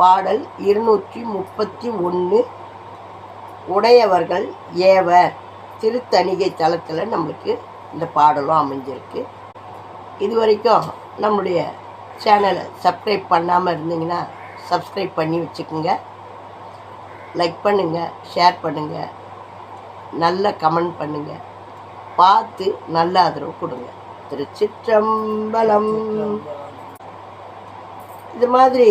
பாடல் இருநூற்றி முப்பத்தி ஒன்று. உடையவர்கள் ஏவர். திருத்தணிகை தளத்தில் நம்மளுக்கு இந்த பாடலும் அமைஞ்சிருக்கு. இது வரைக்கும் நம்முடைய சேனலை சப்ஸ்கிரைப் பண்ணாமல் இருந்தீங்கன்னா சப்ஸ்கிரைப் பண்ணி வச்சுக்கோங்க. லைக் பண்ணுங்கள் ஷேர் பண்ணுங்கள் நல்ல கமெண்ட் பண்ணுங்கள் பார்த்து நல்ல ஆதரவு கொடுங்க. திருச்சிற்றம்பலம். இது மாதிரி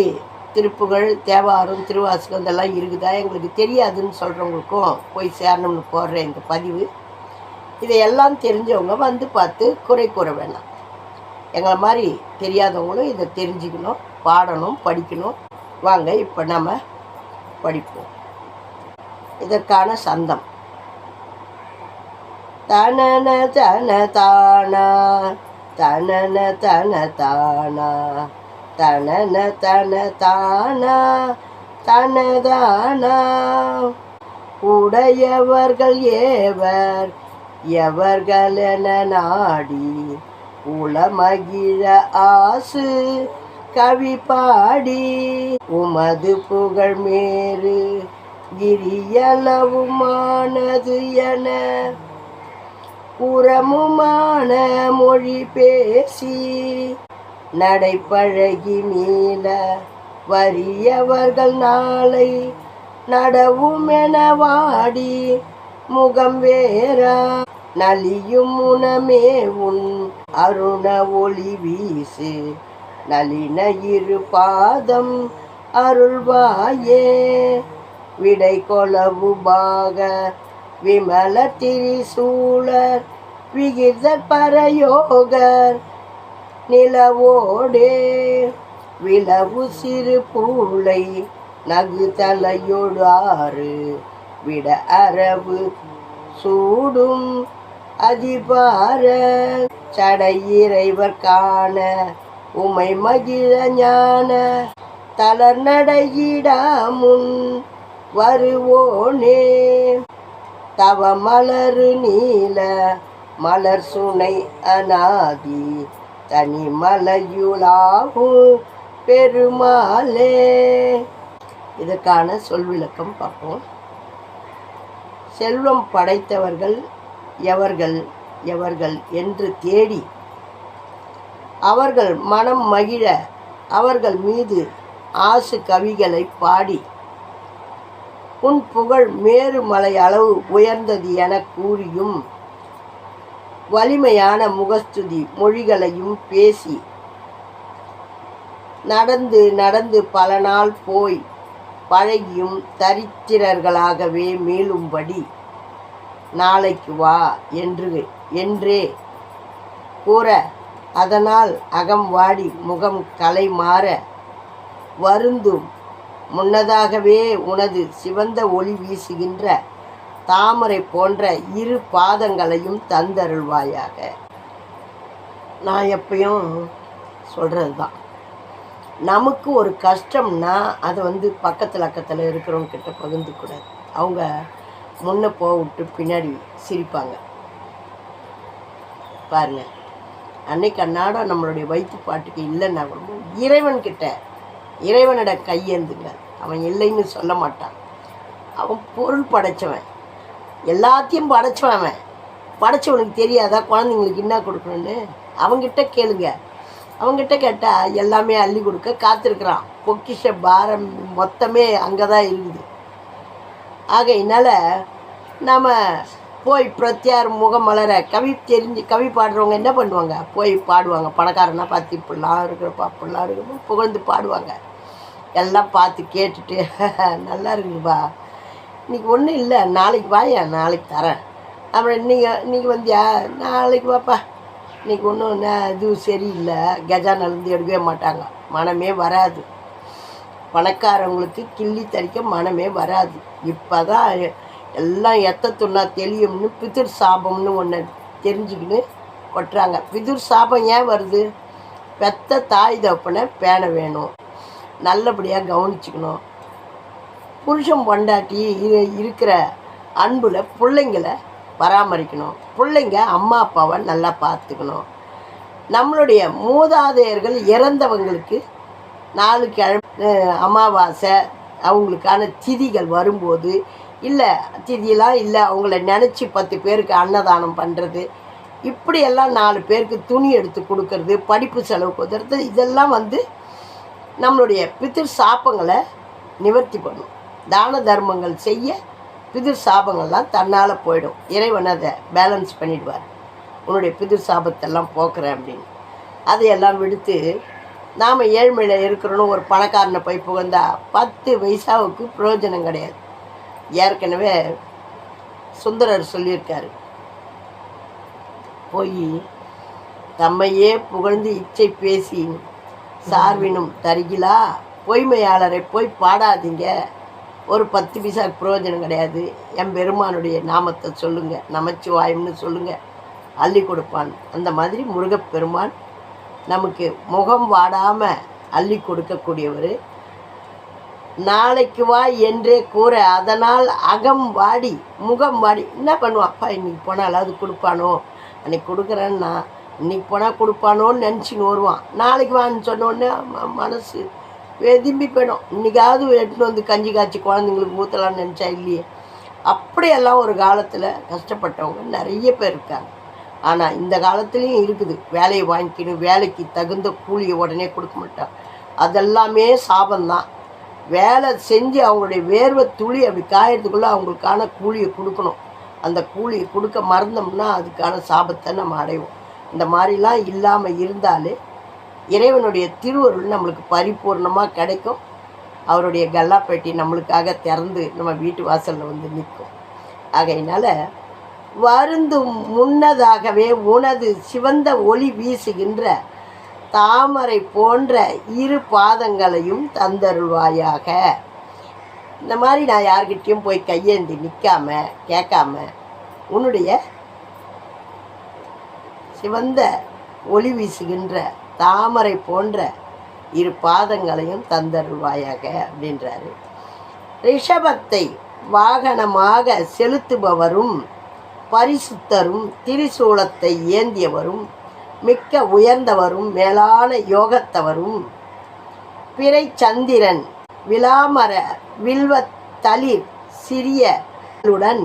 திருப்புகழ் தேவாரம் திருவாசகம் இதெல்லாம் இருக்குதா? எங்களுக்கு தெரியாதுன்னு சொல்கிறவங்களுக்கும் போய் சேரணும்னு போடுற இந்த பதிவு. இதையெல்லாம் தெரிஞ்சவங்க வந்து பார்த்து குறை கூற வேணாம். எங்களை மாதிரி தெரியாதவங்களும் இதை தெரிஞ்சுக்கணும் பாடணும் படிக்கணும். வாங்க இப்போ நம்ம படிப்போம். இதற்கான சந்தம். தனன தன தானா. தனன தன தானா. தனன தன தானா தனதானா உடையவர்கள் ஏவர் எவர்கள் என நாடி உளமகிழ ஆசு கவி பாடி. உமது புகழ் மேறு கிரியளவுமானது என புறமுமான மொழி பேசி. நடைப்பழகி மீள வறியவர்கள் நாளை நடவும் என வாடி முகம் வேறா. நலியும் உணமே உன் அருண ஒளி வீசு. நளின இரு பாதம் அருள்வாயே. விடை கொளவு பாக விமல திரிசூழர் விகிதர் பரயோகர் நிலவோடே. விளவு சிறு பூளை நகு தலையோடு ஆறு. விட அரவு சூடும் அதிபார. சடை இறைவர் காண உமை மகிழ ஞான. தளர் நடையிடாமுன் வருவோனே. தவ மலரு நீல மலர் சுனை அநாதி தனி மலையுலாகும் பெருமாளே. இதற்கான சொல் விளக்கம் பார்ப்போம். செல்வம் படைத்தவர்கள் எவர்கள் எவர்கள் என்று தேடி அவர்கள் மனம் மகிழ அவர்கள் மீது ஆசு கவிகளை பாடி உன் புகழ் மேருமலை அளவு உயர்ந்தது என கூறியும் வலிமையான முகஸ்துதி மொழிகளையும் பேசி நடந்து நடந்து பல நாள் போய் பழகியும் தரித்திரர்களாகவே மேலும்படி நாளைக்கு வா என்று என்றே கூற அதனால் அகம் வாடி முகம் கலை மாற வருந்தும். முன்னதாகவே உனது சிவந்த ஒளி வீசுகின்ற தாமரை போன்ற இரு பாதங்களையும் தந்தருள்வாயாக. நான் எப்பயும் சொல்கிறது தான் நமக்கு ஒரு கஷ்டம்னா அதை வந்து பக்கத்தில் அக்கத்தில் இருக்கிறவங்கக்கிட்ட பகிர்ந்துக்கூடாது அவங்க முன்ன போக விட்டு பின்னாடி சிரிப்பாங்க. பாருங்கள் அன்னைக்கு அன்னாடம் நம்மளுடைய வயிற்று பாட்டுக்கு இல்லைன்னா கூட இறைவன்கிட்ட இறைவனிட கையேந்துங்க. அவன் இல்லைன்னு சொல்ல மாட்டான். அவன் பொருள் படைச்சவன். எல்லாத்தையும் படைச்சவன் அவன். படைச்சவனுக்கு தெரியாதா? குழந்தைங்களுக்கு என்ன கொடுக்கணும்னு? அவங்கிட்ட கேளுங்க. அவங்ககிட்ட கேட்டால் எல்லாமே அள்ளி கொடுக்க காத்திருக்கிறான். பொக்கிஷ பாரம் மொத்தமே அங்கே தான் இருக்குது ஆகையினால நாம் போய் பிரத்யார் முகம் மலர கவி தெரிஞ்சு கவி பாடுறவங்க என்ன பண்ணுவாங்க? போய் பாடுவாங்க. பணக்காரனா பார்த்து இப்படிலாம் இருக்கிறப்பா அப்படிலாம் இருக்கிறப்ப புகழ்ந்து பாடுவாங்க. எல்லாம் பார்த்து கேட்டுட்டு நல்லா இருக்குதுப்பா இன்னைக்கு ஒன்றும் இல்லை. நாளைக்கு வாயா? நாளைக்கு தரேன். அப்புறம் இன்னைக்கு இன்னைக்கு வந்தியா? நாளைக்கு வாப்பா. இன்னைக்கு ஒன்றும் இது சரியில்லை. கஜா நலந்து எடுக்கவே மாட்டாங்க. மனமே வராது. பணக்காரவங்களுக்கு கிள்ளி தரிக்க மனமே வராது. இப்போ தான் எல்லாம் எத்த துண்ணா தெளியும்னு பிதிர் சாபம்னு ஒன்று தெரிஞ்சுக்கின்னு கொட்டுறாங்க. பிதிர் சாபம் ஏன் வருது? பெத்த தாய் தப்பனை பேண வேணும். நல்லபடியாக கவனிச்சுக்கணும். புருஷன் பொண்டாட்டி இரு- இருக்கிற அன்பில் பிள்ளைங்களை பராமரிக்கணும். பிள்ளைங்க அம்மா அப்பாவை நல்லா பார்த்துக்கணும். நம்மளுடைய மூதாதையர்கள் இறந்தவங்களுக்கு நாலு கிழமை அமாவாசை அவங்களுக்கான திதிகள் வரும்போது இல்லை திதியெல்லாம் இல்லை அவங்கள நினச்சி பத்து பேருக்கு அன்னதானம் பண்ணுறது இப்படியெல்லாம் நாலு பேருக்கு துணி எடுத்து கொடுக்கறது படிப்பு செலவு கொடுக்கறது இதெல்லாம் வந்து நம்மளுடைய பித்திரு சாப்பங்களை நிவர்த்தி பண்ணும். தான தர்மங்கள் செய்ய பிதிர் சாபங்கள்லாம் தன்னால் போயிடும். இறைவன் அதை பேலன்ஸ் பண்ணிடுவார். உன்னுடைய பிதிர் சாபத்தெல்லாம் போக்குறேன் அப்படின்னு. அதையெல்லாம் விடுத்து நாம் ஏழ்மையில் இருக்கிறோன்னு ஒரு பணக்காரனை போய் புகழ்ந்தா பத்து பைசாவுக்கு பிரயோஜனம் கிடையாது. ஏற்கனவே சுந்தரர் சொல்லியிருக்காரு. போய் தம்மையே புகழ்ந்து இச்சை பேசி சார்வினும் தருகிலா? பொய்மையாளரை போய் பாடாதீங்க. ஒரு பத்து பைசா பிரயோஜனம் கிடையாது. என் பெருமானுடைய நாமத்தை சொல்லுங்கள் நமச்சிவாயம்னு சொல்லுங்கள் அள்ளி கொடுப்பான். அந்த மாதிரி முருகப்பெருமான் நமக்கு முகம் வாடாமல் அள்ளி கொடுக்கக்கூடியவர். நாளைக்கு வா என்றே கூற அதனால் அகம் வாடி முகம் வாடி. என்ன பண்ணுவான் அப்பா இன்னைக்கு போனால் அது கொடுப்பானோ? அன்னைக்கு கொடுக்குறேன்னா இன்னைக்கு போனால் கொடுப்பானோன்னு நினச்சின்னு வருவான். நாளைக்கு வான்னு சொன்னோடனே மனசு வெதும்பி போயிடும் இன்றைக்காவது எடுத்துன்னு வந்து கஞ்சி காய்ச்சி குழந்தைங்களுக்கு ஊற்றலாம்னு நினச்சா இல்லையே. அப்படியெல்லாம் ஒரு காலத்தில் கஷ்டப்பட்டவங்க நிறைய பேர் இருக்காங்க. ஆனால் இந்த காலத்துலேயும் இருக்குது. வேலையை வாங்கிக்கணும் வேலைக்கு தகுந்த கூலியை உடனே கொடுக்க மாட்டான் அதெல்லாமே சாபம்தான். வேலை செஞ்சு அவங்களுடைய வேர்வை துளி அப்படி காயறதுக்குள்ளே அவங்களுக்கான கூலியை கொடுக்கணும். அந்த கூலியை கொடுக்க மறந்தோம்னா அதுக்கான சாபத்தை நம்ம அடைவோம். இந்த மாதிரிலாம் இல்லாமல் இருந்தாலே இறைவனுடைய திருவருள் நம்மளுக்கு பரிபூர்ணமாக கிடைக்கும். அவருடைய கல்லாப்பேட்டி நம்மளுக்காக திறந்து நம்ம வீட்டு வாசலில் வந்து நிற்கும். ஆகையினால வருந்து முன்னதாகவே உனது சிவந்த ஒளி வீசுகின்ற தாமரை போன்ற இரு பாதங்களையும் தந்தருள்வாயாக. இந்த மாதிரி நான் யார்கிட்டயும் போய் கையேந்தி நிற்காம கேட்காம உன்னுடைய சிவந்த ஒளி வீசுகின்ற தாமரை போன்ற இரு பாதங்களையும் தந்தருள்வாயாக அப்படின்றாரு. ரிஷபத்தை வாகனமாக செலுத்துபவரும் பரிசுத்தரும் திரிசூலத்தை ஏந்தியவரும் மிக்க உயர்ந்தவரும் மேலான யோகத்தவரும் பிறை சந்திரன் விலாமர வில்வ தளிர் சிறியலுடன்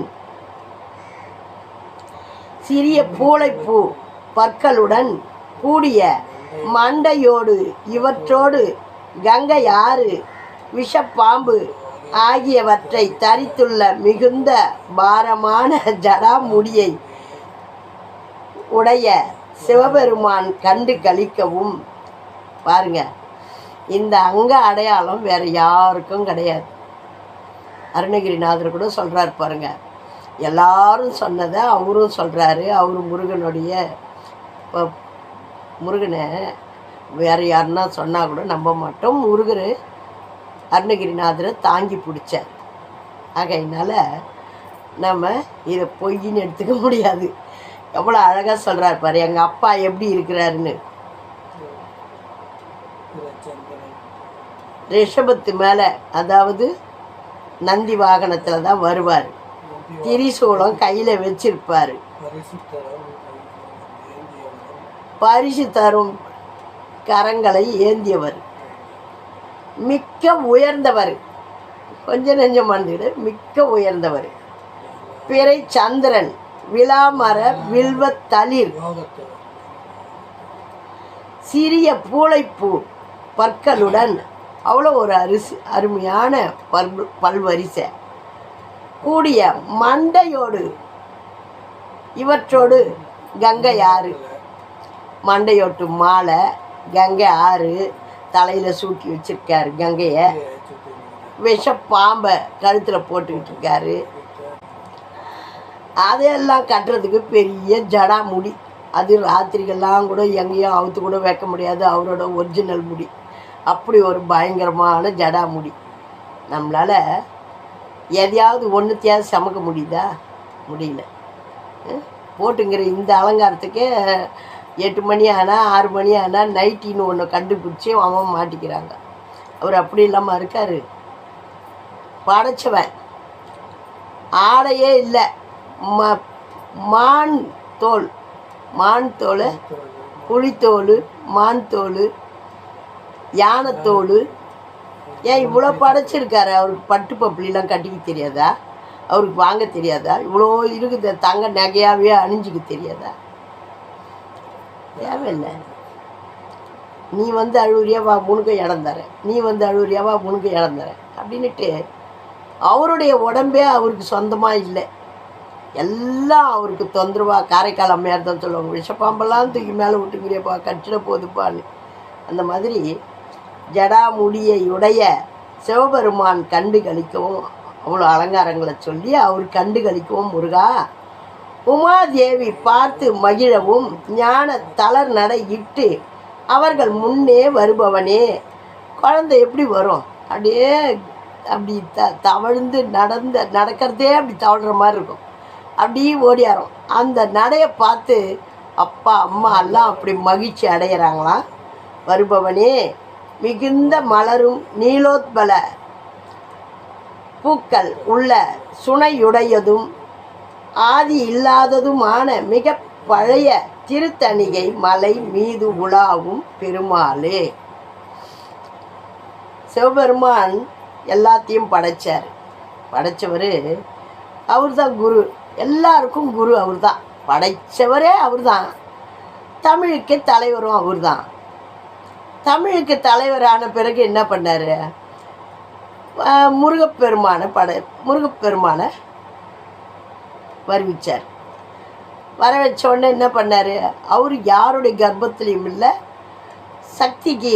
சிறிய பூளைப்பூ பற்களுடன் கூடிய மண்டையோடு இவற்றோடு கங்கை ஆறு விஷப்பாம்பு ஆகியவற்றை தரித்துள்ள மிகுந்த பாரமான ஜடாமுடியை உடைய சிவபெருமான் கண்டு கழிக்கவும் பாருங்க இந்த அங்க அடையாளம் வேற யாருக்கும் கிடையாது. அருணகிரிநாதர் கூட சொல்கிறார் பாருங்க எல்லாரும் சொன்னதை அவரும் சொல்றாரு அவர் முருகனுடைய முருகனை வேற யாருன்னா சொன்னால் கூட நம்ப மாட்டோம். முருகர் அருணகிரிநாதரை தாங்கி பிடிச்சார். ஆகையினால நம்ம இதை பொய்ன்னு எடுத்துக்க முடியாது. எவ்வளோ அழகாக சொல்கிறார் பாரு எங்கள் அப்பா எப்படி இருக்கிறாருன்னு. ரிஷபத்து மேலே அதாவது நந்தி வாகனத்தில் தான் வருவார். திரிசூலம் கையில் வச்சிருப்பார். பரிசு தரும் கரங்களை ஏந்தியவர். மிக்க உயர்ந்தவர். கொஞ்ச நெஞ்சம் மறந்துவிட மிக்க உயர்ந்தவர். பிறை சந்திரன் விழாமர வில்வ தளிர். சிறிய பூளைப்பூ பற்களுடன். அவ்வளோ ஒரு அரிசி அருமையான பல் பல்வரிசை. கூடிய மண்டையோடு இவற்றோடு கங்கை ஆறு. மண்டையோட்டு மாலை கங்கை ஆறு தலையில் சூட்டி வச்சிருக்காரு கங்கையை. விஷ பாம்பை கழுத்தில் போட்டுக்கிட்டு இருக்காரு. அதையெல்லாம் கட்டுறதுக்கு பெரிய ஜடா முடி. அது ராத்திரிகள்லாம் கூட எங்கேயும் அவுத்து கூட வைக்க முடியாது. அவரோட ஒரிஜினல் முடி. அப்படி ஒரு பயங்கரமான ஜடாமுடி நம்மளால் எதையாவது ஒன்றுத்தையாவது சமைக்க முடியுதா? முடியல. போட்டுங்கிற இந்த அலங்காரத்துக்கே எட்டு மணி ஆனால் ஆறு மணி ஆனால் நைட்டின்னு ஒன்று கண்டுபிடிச்சி அவன் மாட்டிக்கிறாங்க. அவர் அப்படி இல்லாமல் இருக்கார். படைச்சவன். ஆடையே இல்லை. ம மான் தோல். மான் தோல் புளித்தோல் மான் தோல் யானைத்தோல். ஏன் இவ்வளோ படைச்சிருக்காரு? அவருக்கு பட்டு பப்ளிலாம் கட்டிக்க தெரியாதா? அவருக்கு வாங்க தெரியாதா? இவ்வளோ இருக்குது. தங்க நகையாகவே அணிஞ்சிக்க தெரியாதா? தேவையில்லை. நீ வந்து அழுவுறியா வா முனுக்க இடம் தரேன். நீ வந்து அழுவுறியா வா முனுக்க இடம் தரேன். அப்படின்னுட்டு அவருடைய உடம்பே அவருக்கு சொந்தமாக இல்லை. எல்லாம் அவருக்கு தொந்தரவா காரைக்கால் அம்மையார் தான் சொல்லுவாங்க. விஷப்பாம்பெல்லாம் தூக்கி மேலே விட்டுக்கிறியப்பா கட்டிட போகுதுப்பான்னு அந்த மாதிரி ஜடா உடைய சிவபெருமான் கண்டு கழிக்கவும் அவ்வளோ அலங்காரங்களை சொல்லி அவர் கண்டு கழிக்கவும் முருகா உமாதேவி பார்த்து மகிழவும் ஞான தளர் நடை இட்டு அவர்கள் முன்னே வருபவனே குழந்தை எப்படி வரும்? அப்படியே அப்படி த தவழ்ந்து நடந்த நடக்கிறதே அப்படி தவழ்கிற மாதிரி இருக்கும். அப்படியே ஓடியாரோம். அந்த நடையை பார்த்து அப்பா அம்மா எல்லாம் அப்படி மகிழ்ச்சி அடைகிறாங்களாம் வருபவனே மிகுந்த மலரும் நீலோத்பல பூக்கள் உள்ள சுனையுடையதும் ஆதி இல்லாததுமான மிக பழைய திருத்தணிகை மலை மீது உலாவும் பெருமாளே. சிவபெருமான் எல்லாத்தையும் படைச்சார். படைச்சவர் அவர் தான் குரு. எல்லாருக்கும் குரு அவர் தான் படைச்சவரே அவர் தான் தமிழுக்கு தலைவரும் அவர் தான் தமிழுக்கு தலைவரான பிறகு என்ன பண்ணார்? முருகப்பெருமானை பட முருகப்பெருமானை வருவிச்சார். வர வச்ச உடனே என்ன பண்ணார்? அவர் யாருடைய கர்ப்பத்துலேயும் இல்லை சக்திக்கு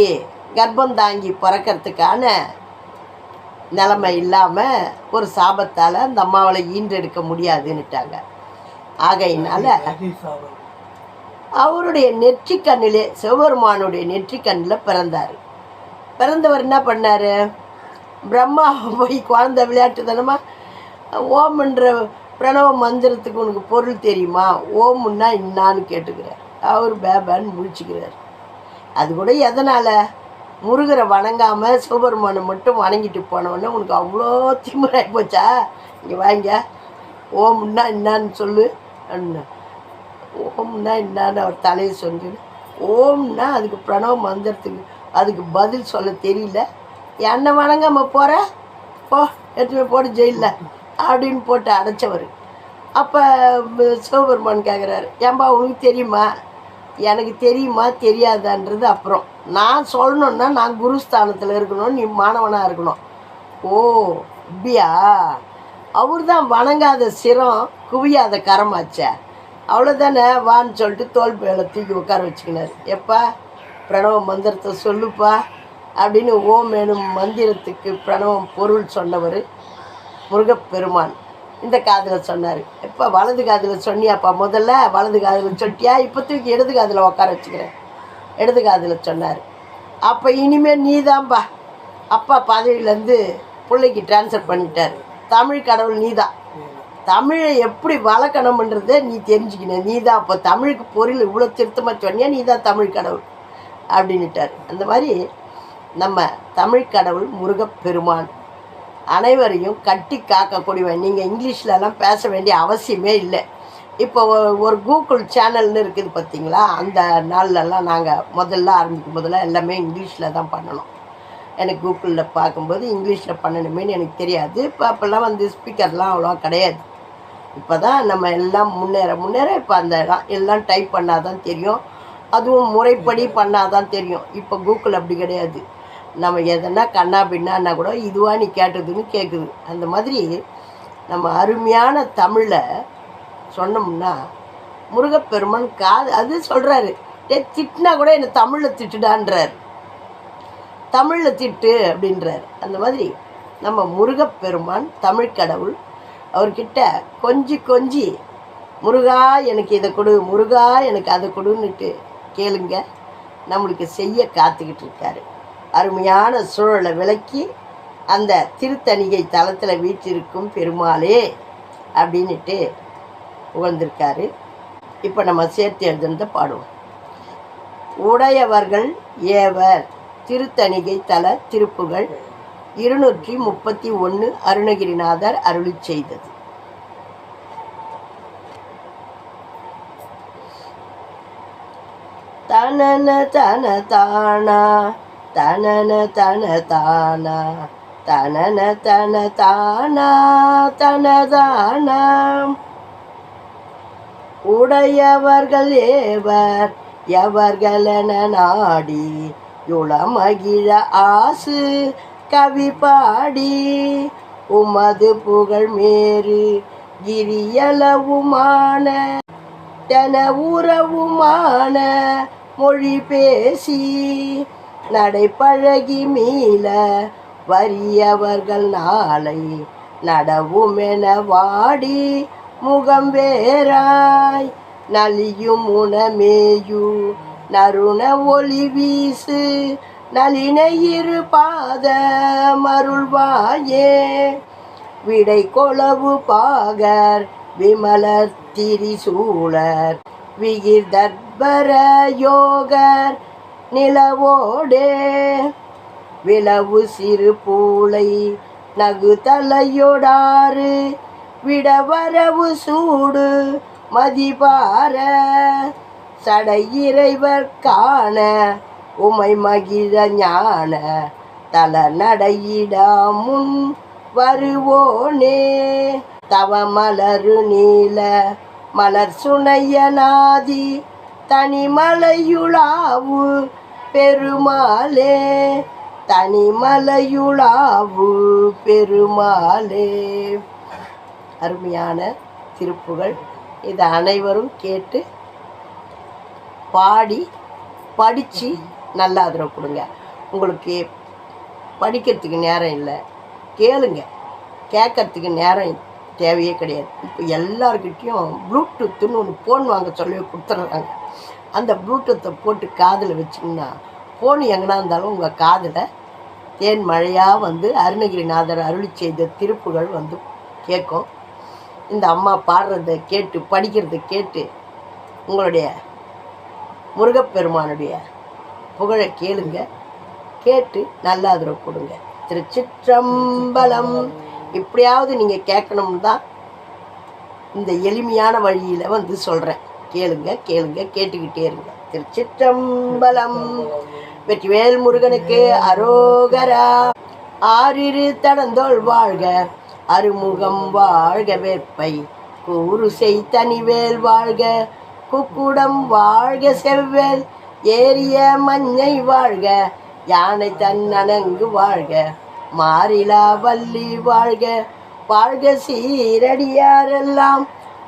கர்ப்பம் தாங்கி பிறக்கிறதுக்கான நிலைமை இல்லாமல் ஒரு சாபத்தால் அந்த அம்மாவளை ஈன்றெடுக்க முடியாதுன்னுட்டாங்க. ஆகையினால அவருடைய நெற்றிக்கண்ணிலே சிவபெருமானுடைய நெற்றிக்கண்ணில் பிறந்தார். பிறந்தவர் என்ன பண்ணார்? பிரம்மா போய் குழந்தை விளையாட்டு தானமா ஓம்ன்ற பிரணவ மந்திரத்துக்கு உனக்கு பொருள் தெரியுமா? ஓம்னா இன்னான்னு கேட்டுக்கிறார். அவர் பேபான்னு முழிச்சுக்கிறார். அது கூட எதனால்? முருகரை வணங்காமல் சிவபெருமானை மட்டும் வணங்கிட்டு போனவொடனே உனக்கு அவ்வளோ திமிராகி போச்சா? இங்கே வாங்க. ஓம்னா என்னான்னு சொல்லு. அண்ணா. ஓம்னா என்னான்னு அவர் தலையை சொல்லி ஓம்னா அதுக்கு பிரணவ மந்திரத்துக்கு அதுக்கு பதில் சொல்ல தெரியல. என்னை வணங்காமல் போகிற போ எடுத்துமே போட ஜெயிலில். அப்படின்னு போட்டு அடைச்சவர். அப்போ சிவபெருமான் கேட்குறாரு ஏன்பா உனக்கு தெரியுமா? எனக்கு தெரியுமா தெரியாதான்றது அப்புறம். நான் சொல்லணுன்னா நான் குருஸ்தானத்தில் இருக்கணும் நீ மாணவனாக இருக்கணும். ஓ இப்படியா அவர் தான் வணங்காத சிரம் குவியாத கரமாச்சே. அவ்வளோதானே வான்னு சொல்லிட்டு தோல் மேலே தூக்கி உட்கார வச்சுக்கினார். எப்பா பிரணவ மந்திரத்தை சொல்லுப்பா அப்படின்னு ஓம் எனும் மந்திரத்துக்கு பிரணவம் பொருள் சொன்னவர். முருகப்பெருமான். இந்த காதில் சொன்னார். எப்போ வலது காதில் சொன்னியாப்பா? முதல்ல வலது காதில் சொட்டியா? இப்போ தூக்கி இடது காதில் உட்கார வச்சுக்கிறேன். இடது காதில் சொன்னார். அப்போ இனிமேல் நீ தான்பா அப்பா பதவியிலேருந்து பிள்ளைக்கு டிரான்ஸ்ஃபர் பண்ணிட்டார். தமிழ் கடவுள் நீ தான் தமிழை எப்படி வளர்க்கணும்ன்றதை நீ தெரிஞ்சுக்கணும். நீ தான் அப்போ தமிழுக்கு பொருள் இவ்வளோ திருத்தமாக சொன்னியா? நீ தான் தமிழ் கடவுள். அப்படின்னுட்டார். அந்த மாதிரி நம்ம தமிழ் கடவுள் முருகப்பெருமான். அனைவரையும் கட்டி காக்கக்கூடியவன். நீங்கள் இங்கிலீஷ்லலாம் பேச வேண்டிய அவசியமே இல்லை. இப்போ ஒரு கூகுள் சேனல்னு இருக்குது பார்த்தீங்களா? அந்த நாள்லலாம் நாங்கள் முதல்ல ஆரம்பிக்கும் போதெல்லாம் எல்லாமே இங்கிலீஷில் தான் பண்ணணும். எனக்கு கூகுளில் பார்க்கும்போது இங்கிலீஷில் பண்ணணுமேன்னு எனக்கு தெரியாது. இப்போ அப்போல்லாம் வந்து ஸ்பீக்கர்லாம் அவ்வளோவா கிடையாது. இப்போ தான் நம்ம எல்லாம் முன்னேற முன்னேற இப்போ அந்த எல்லாம் எல்லாம் டைப் பண்ணால் தான் தெரியும். அதுவும் முறைப்படி பண்ணால் தான் தெரியும். இப்போ கூகுள் அப்படி கிடையாது. நம்ம எதனா கண்ணா பின்னான்னா கூட இதுவா நீ கேட்டதுன்னு கேட்குது அந்த மாதிரி நம்ம அருமையான தமிழை சொன்னோம்னா முருகப்பெருமான் காது அது சொல்கிறாரு டே திட்டினா கூட என்னை தமிழில் திட்டுடான்றார். தமிழில் திட்டு அப்படின்றார். அந்த மாதிரி நம்ம முருகப்பெருமான் தமிழ் கடவுள் அவர்கிட்ட கொஞ்சி கொஞ்சி முருகா எனக்கு இதை கொடு முருகா எனக்கு அதை கொடுன்னுட்டு கேளுங்க. நம்மளுக்கு செய்ய காத்துக்கிட்டு இருக்காரு. அருமையான சூழலை விளக்கி அந்த திருத்தணிகை தலத்தில் வீற்றிருக்கும் பெருமாளே அப்படின்னுட்டு புகழ்ந்திருக்காரு. இப்போ நம்ம சேர்த்து எழுதுனதை பாடுவோம். உடையவர்கள் ஏவர் திருத்தணிகை தல திருப்புகள் இருநூற்றி முப்பத்தி ஒன்று அருணகிரிநாதர் அருளி செய்தது. தனன தன தானா தனன தன தானா தனன தன தானா தனதானா. உடையவர்கள் ஏவர் எவர்களென நாடி யுளமகிழ ஆசு கவி பாடி. உமது புகழ் மேறு கிரியளவுமான தன உறவுமான மொழி பேசி நடைப்பழகி மீள வறியவர்கள் நாளை நடவுமென வாடி முகம் வேறாய். நலியும் உணமேயு நறுண ஒளி வீசு நளின இரு பாத மருள்வாயே. விடை கொளவு பாகர் விமலர் திரிசூழர் விகிர் தர்பர யோகர் நிலவோடே. விளவு சிறு பூளை நகு தலையொடாறு விடவரவு சூடு மதிபார. சடையிறைவர் காண உமை மகிழ ஞான தல நடையிடா முன் வருவோனே. தவ மலரு நீல மலர் சுனையநாதி தனிமலையுளாவு பெருமாளே தனிமலையுளாவு பெருமாளே. அருமையான திருப்புகள். இதை அனைவரும் கேட்டு பாடி படித்து நல்ல ஆதரவு கொடுங்க. உங்களுக்கு படிக்கிறதுக்கு நேரம் இல்லை. கேளுங்க. கேட்கறதுக்கு நேரம் தேவையே கிடையாது. இப்போ எல்லாருக்கிட்டேயும் ப்ளூடூத்துன்னு ஒன்று ஃபோன் வாங்க சொல்லி கொடுத்துட்றாங்க. அந்த ப்ளூடூத்தை போட்டு காதில் வச்சிங்கன்னா ஃபோன் எங்கன்னா இருந்தாலும் உங்கள் காதில் தேன் மழையாக வந்து அருணகிரிநாதர் அருளி செய்த திருப்புகள் வந்து கேட்கும். இந்த அம்மா பாடுறதை கேட்டு படிக்கிறதை கேட்டு உங்களுடைய முருகப்பெருமானுடைய புகழை கேளுங்க. கேட்டு நல்ல ஆதரவு கொடுங்க. திருச்சிற்றம்பலம். இப்படியாவது நீங்கள் கேட்கணும்னு தான் இந்த எளிமையான வழியில் வந்து சொல்கிறேன் கேளுங்க கேளுங்க கேட்டுக்கிட்டே இருங்க. திருச்சிற்றம்பலம். வெற்றிவேல் முருகனுக்கு அரோகரா. ஆறிரு தடந்தோள் வாழ்க அருமுகம் வாழ்க வேற்பை கூறு செய் தனிவேல் வாழ்க குக்குடம் வாழ்க செவ்வேல். ஏரிய மஞ்சை வாழ்க யானை தன்னணங்கு வாழ்க. மாறிலா வள்ளி வாழ்க வாழ்க சீரடியாரெல்லாம்.